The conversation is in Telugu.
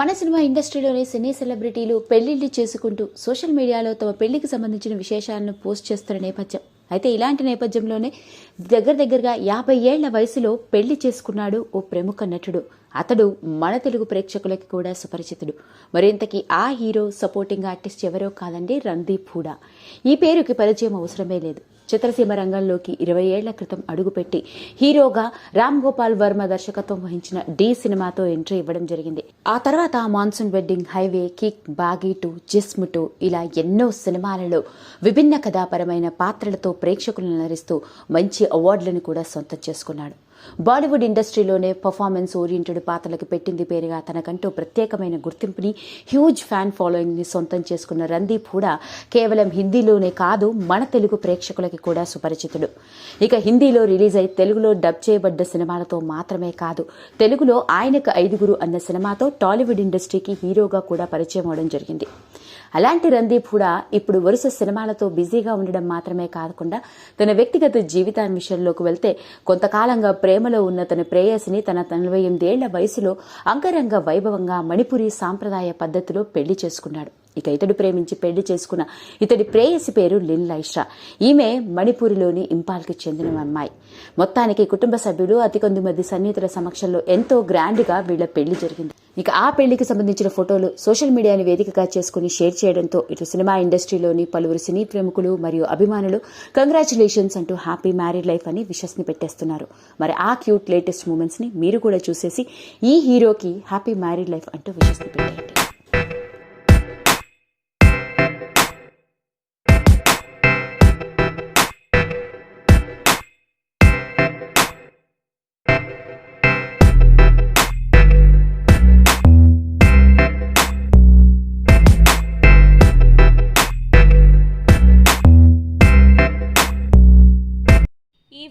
మన సినిమా ఇండస్ట్రీలోని సినీ సెలబ్రిటీలు పెళ్ళిళ్ళు చేసుకుంటూ సోషల్ మీడియాలో తమ పెళ్ళికి సంబంధించిన విశేషాలను పోస్ట్ చేస్తున్న నేపథ్యం. అయితే ఇలాంటి నేపథ్యంలోనే దగ్గర దగ్గరగా యాభై ఏళ్ళ వయసులో పెళ్ళి చేసుకున్నాడు ఓ ప్రముఖ నటుడు. అతడు మన తెలుగు ప్రేక్షకులకి కూడా సుపరిచితుడు. మరింతకి ఆ హీరో సపోర్టింగ్ ఆర్టిస్ట్ ఎవరో కాదండి? రణదీప్ హూడా. ఈ పేరుకి పరిచయం అవసరమే లేదు. చిత్రసీమ రంగంలోకి ఇరవై ఏళ్ళ క్రితం అడుగుపెట్టి హీరోగా రామ్ గోపాల్ వర్మ దర్శకత్వం వహించిన డి సినిమాతో ఎంట్రీ ఇవ్వడం జరిగింది. ఆ తర్వాత Monsoon Wedding Highway Kick Baaghi two Jism two ఇలా ఎన్నో సినిమాలలో విభిన్న కథాపరమైన పాత్రలతో ప్రేక్షకులను నరిస్తూ మంచి అవార్డులను కూడా సొంతం చేసుకున్నాడు. బాలీవుడ్ ఇండస్ట్రీలోనే పర్ఫార్మెన్స్ ఓరియంటెడ్ పాత్రలకు పెట్టింది పేరుగా తనకంటూ ప్రత్యేకమైన గుర్తింపుని హ్యూజ్ ఫ్యాన్ ఫాలోయింగ్ని సొంతం చేసుకున్న రందీప్ కూడా కేవలం హిందీలోనే కాదు మన తెలుగు ప్రేక్షకులకి కూడా సుపరిచితుడు. ఇక హిందీలో రిలీజ్ అయి తెలుగులో డబ్ చేయబడ్డ సినిమాలతో మాత్రమే కాదు తెలుగులో ఆయనకు ఐదుగురు అన్న సినిమాతో టాలీవుడ్ ఇండస్ట్రీకి హీరోగా కూడా పరిచయం అవడం జరిగింది. అలాంటి రందీప్ కూడా ఇప్పుడు వరుస సినిమాలతో బిజీగా ఉండడం మాత్రమే కాకుండా తన వ్యక్తిగత జీవితాన్ని విషయంలోకి వెళ్తే కొంతకాలంగా ప్రేమలో ఉన్న తన ప్రేయసిని తన నలభై ఎనిమిదేళ్ళ వయసులో అంగరంగ వైభవంగా మణిపురి సాంప్రదాయ పద్ధతిలో పెళ్ళి చేసుకున్నాడు. ఇక ఇతడు ప్రేమించి పెళ్ళి చేసుకున్న ఇతడి ప్రేయసి పేరు లిన్ లైష్రా. ఈమె మణిపూరిలోని ఇంపాల్కి చెందిన అమ్మాయి. మొత్తానికి కుటుంబ సభ్యులు అతి కొద్ది మంది సన్నిహితుల సమక్షంలో ఎంతో గ్రాండ్గా వీళ్ళ వీళ్ళ పెళ్ళి జరిగింది. ఇక ఆ పెళ్ళికి సంబంధించిన ఫోటోలు సోషల్ మీడియాని వేదికగా చేసుకుని షేర్ చేయడంతో ఇటు సినిమా ఇండస్ట్రీలోని పలువురు సినీ ప్రముఖులు మరియు అభిమానులు కంగ్రాచులేషన్స్ అంటూ హ్యాపీ మ్యారీడ్ లైఫ్ అని విషస్ పెట్టేస్తున్నారు. మరి ఆ క్యూట్ లేటెస్ట్ మూమెంట్స్ని మీరు కూడా చూసేసి ఈ హీరోకి హ్యాపీ మ్యారీడ్ లైఫ్ అంటూ విషస్ పెట్టారు